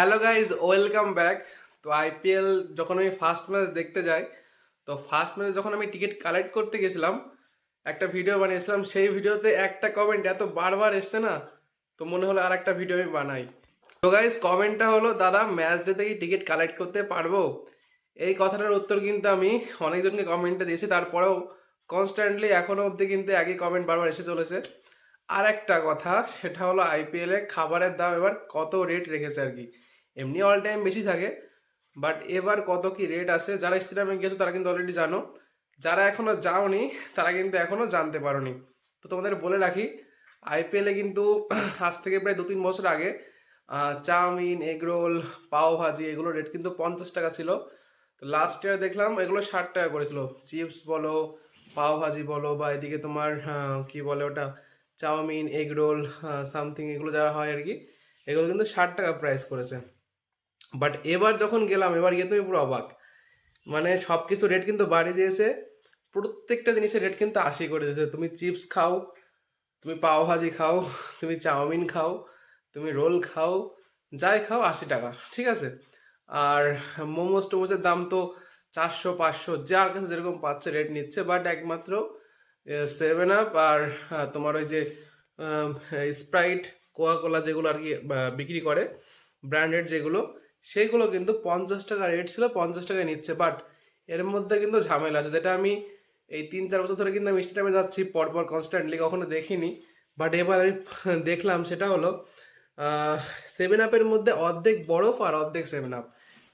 Hello guys welcome back to IPL যখন আমি first match দেখতে যাই, তো ফার্স্ট ম্যাচে যখন আমি টিকিট কালেক্ট করতে গেছিলাম, একটা ভিডিও বানিয়েছিলাম। সেই ভিডিওতে একটা কমেন্ট এত বারবার এসছে না, তো মনে হলো আর একটা ভিডিও আমি বানাই। তো গাইজ কমেন্টটা হলো, দাদা ম্যাচ ডেতে কি টিকিট কালেক্ট করতে পারব? এই কথাটার উত্তর কিন্তু আমি অনেকজনকে কমেন্টে দিয়েছি। তারপরেও কনস্ট্যান্টলি এখনও অবধি কিন্তু একই কমেন্ট বারবার এসে চলেছে। আর একটা কথা, সেটা হলো আইপিএলে খাবারের দাম এবার কত রেট রেখেছে আর কি। এমনি অল টাইম বেশি থাকে বাট এবার কত কি রেট আছে, যারা স্টেডিয়ামে গেছো তারা কিন্তু অলরেডি জানো। যারা এখনও যাওনি, তারা কিন্তু এখনও জানতে পারোনি। তো তোমাদের বলে রাখি আইপিএলে কিন্তু আজ থেকে প্রায় দু তিন বছর আগে চাউমিন এগরোল পাও ভাজি, এগুলো রেট কিন্তু পঞ্চাশ টাকা ছিল। তো লাস্ট ইয়ার দেখলাম এগুলো ষাট টাকা করেছিল। চিপস বলো, পাও ভাজি বলো, বা এদিকে তোমার কি বলে ওটা, চাউমিন, এগ রোল সামথিং এগুলো যারা হয় আর কি, এগুলো কিন্তু ষাট টাকা প্রাইস করেছে। বাট এবার যখন গেলাম, এবার গিয়ে তুমি পুরো অবাক। মানে সব কিছু রেট কিন্তু বাড়িয়ে দিয়েছে। প্রত্যেকটা জিনিসের রেট কিন্তু আশি করে দিয়েছে। তুমি চিপস খাও, তুমি পাও ভাজি খাও, তুমি চাউমিন খাও, তুমি রোল খাও, যাই খাও, আশি টাকা, ঠিক আছে? আর মোমোস, টোমোসের দাম তো চারশো, পাঁচশো, যার কাছে যেরকম পাচ্ছে রেট নিচ্ছে। বাট একমাত্র সেভেন আপ আর তোমার ওই যে স্প্রাইট কোকা কোলা যেগুলো আর কি বিক্রি করে ব্র্যান্ডেড যেগুলো সেগুলো কিন্তু পঞ্চাশ টাকা রেট ছিল, পঞ্চাশ টাকায় নিচ্ছে বাট এর মধ্যে কিন্তু ঝামেলা আছে। যেটা আমি এই তিন চার বছর ধরে কিন্তু আমি স্টেডিয়ামে যাচ্ছি, পরপর কনস্ট্যান্টলি কখনো দেখিনি বাট এবার আমি দেখলাম সেটা হলো সেভেন আপের মধ্যে অর্ধেক বরফ আর অর্ধেক সেভেন আপ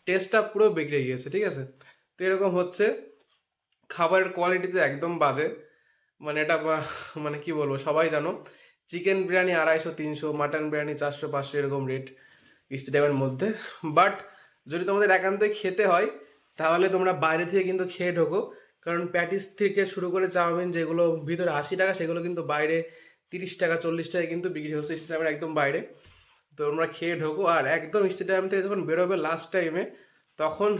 টেস্টটা পুরো বিগড়ে গিয়েছে, ঠিক আছে? তো এরকম হচ্ছে, খাবারের কোয়ালিটিতে একদম বাজে। মানে এটা মানে কি বলব, সবাই জানো চিকেন বিরিয়ানি আড়াইশো, তিনশো মাটন বিরিয়ানি চারশো, পাঁচশো, এরকম রেট স্টেডিয়ামের মধ্যে। বাট যদি তোমাদের একান্তই খেতে হয়, তাহলে তোমরা বাইরে থেকে কিন্তু খেয়ে ঢোকো। কারণ প্যাটিস থেকে শুরু করে চাউমিন যেগুলো ভিতরে আশি টাকা, সেগুলো কিন্তু বাইরে তিরিশ টাকা, চল্লিশ টাকা কিন্তু বিক্রি হচ্ছে স্টেডিয়ামের একদম বাইরে। তো তোমরা খেয়ে ঢোকো। আর একদম স্টেডিয়াম থেকে যখন বেরোবে লাস্ট টাইমে তখন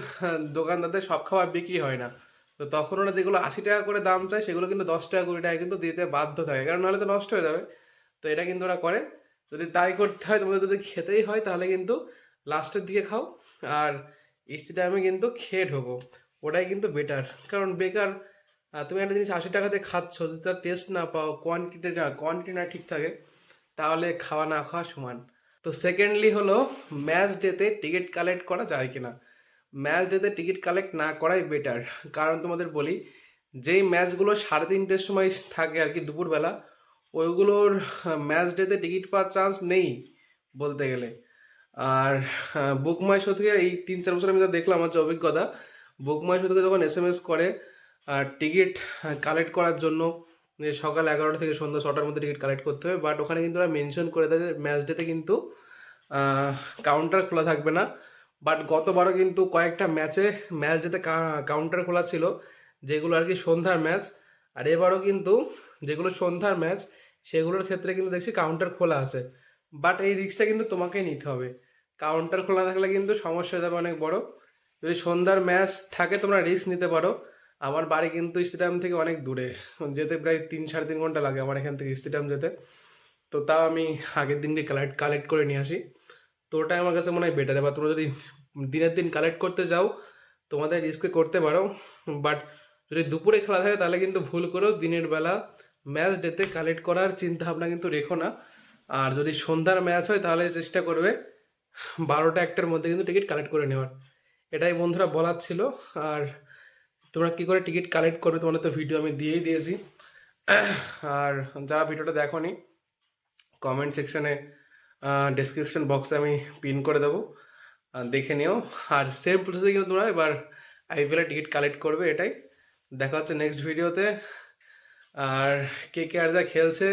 দোকানদারদের সব খাবার বিক্রি হয় না। তো তখন ওরা যেগুলো আশি টাকা করে দাম চায়, সেগুলো কিন্তু দশ টাকা, কুড়ি টাকা কিন্তু দিতে বাধ্য থাকে। কারণ নাহলে তো নষ্ট হয়ে যাবে। তো এটা কিন্তু ওরা করে। যদি তাই করতে হয়, তোমাদের যদি খেতেই হয়, তাহলে কিন্তু লাস্টের দিকে খাও। আর স্টেডিয়ামে কিন্তু খেয়ে ঢোকো। ওটাই কিন্তু বেটার কারণ বেকার তুমি একটা জিনিস আশি টাকাতে খাচ্ছ, যদি তার টেস্ট না পাও কোয়ান্টিটি না কোয়ান্টিটি না ঠিক থাকে, তাহলে খাওয়া না খাওয়া সমান। তো সেকেন্ডলি হলো ম্যাচ ডেতে টিকিট কালেক্ট করা যায় কিনা? ম্যাচ ডেতে টিকিট কালেক্ট না করাই বেটার কারণ তোমাদের বলি, যেই ম্যাচগুলো সাড়ে তিনটের সময় থাকে আর কি, দুপুরবেলা ওইগুলোর ম্যাচ ডেতে টিকিট পাওয়ার চান্স নেই বলতে গেলে। আর বুক মাই শো থেকে এই তিন চার বছর আমি যা দেখলাম, আমার যে অভিজ্ঞতা বুক মাই শো থেকে যখন এস এম এস করে টিকিট কালেক্ট করার জন্য, যে সকাল এগারোটা থেকে সন্ধ্যা ছটার মধ্যে টিকিট কালেক্ট করতে হবে বাট ওখানে কিন্তু ওরা মেনশন করে দেয় যে ম্যাচ ডেতে কিন্তু কাউন্টার খোলা থাকবে না। বাট গতবারও কিন্তু কয়েকটা ম্যাচে ম্যাচ ডেতে কাউন্টার খোলা ছিল, যেগুলো আর কি সন্ধ্যার ম্যাচ আর এবারও কিন্তু যেগুলো সন্ধ্যার ম্যাচ সেগুলোর ক্ষেত্রে কিন্তু দেখছি কাউন্টার খোলা আছে। বাট এই রিস্কটা কিন্তু তোমাকেই নিতে হবে। কাউন্টার খোলা থাকলে কিন্তু সমস্যা হয়ে যাবে অনেক বড়। যদি সন্ধ্যার ম্যাচ থাকে, তোমরা রিস্ক নিতে পারো। আমার বাড়ি কিন্তু স্টেডিয়াম থেকে অনেক দূরে। যেতে প্রায় তিন সাড়ে তিন ঘণ্টা লাগে আমার এখান থেকে স্টেডিয়াম যেতে। তো তাও আমি আগের দিনকে কালেক্ট কালেক্ট করে নিয়ে আসি। তো ওটাই আমার কাছে মনে হয় বেটার এবার তোমরা যদি দিনের দিন কালেক্ট করতে যাও, তোমাদের রিস্কে করতে পারো। বাট যদি দুপুরে খেলা থাকে, তাহলে কিন্তু ভুল করেও দিনের বেলা ম্যাচ ডেতে কালেক্ট করার চিন্তা ভাবনা কিন্তু রেখো না। আর যদি সন্ধ্যার ম্যাচ হয়, তাহলে চেষ্টা করবে বারোটা একটার মধ্যে কিন্তু টিকিট কালেক্ট করে নেওয়ার। এটাই বন্ধুরা বলার ছিল। আর তোমরা কি করে টিকিট কালেক্ট করবে তোমাদের তো ভিডিও আমি দিয়েই দিয়েছি। আর যারা ভিডিওটা দেখোনি কমেন্ট সেকশনে ডেসক্রিপশন বক্সে আমি পিন করে দেবো। দেখে নিও। আর সেম প্রসেসে কিন্তু তোমরা এবার আইপিএল টিকিট কালেক্ট করবে এটাই। দেখা হচ্ছে নেক্সট ভিডিওতে আর কে কে আর যা খেলছে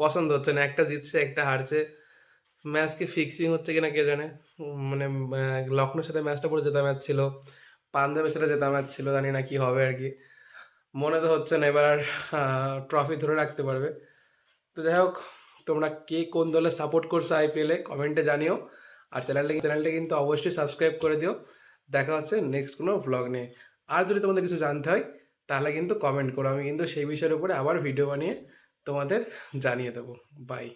পছন্দ হচ্ছে না। একটা জিতছে, একটা হারছে। ম্যাচ কি ফিক্সিং হচ্ছে কিনা কে জানে। মানে লখনৌর সাথে ম্যাচটা পুরো জেতা ম্যাচ ছিল। পাঞ্জাবের সাথে জেতা ম্যাচ ছিল, জানি না কি হবে আর কি। মনে তো হচ্ছে না, এবার আর ট্রফি ধরে রাখতে পারবে। তো যাই হোক, তোমরা কে কোন দলে সাপোর্ট করছ আইপিএলে কমেন্টে জানিও। আর চ্যানেলটা চ্যানেলটা কিন্তু অবশ্যই সাবস্ক্রাইব করে দিও। দেখা হচ্ছে নেক্সট কোনো ব্লগ নিয়ে। আর যদি তোমাদের কিছু জানতে হয় তাহলে কিন্তু কমেন্ট করো। আমি কিন্তু সেই বিষয়ের উপরে আবার ভিডিও বানিয়ে তোমাদের জানিয়ে দেবো। বাই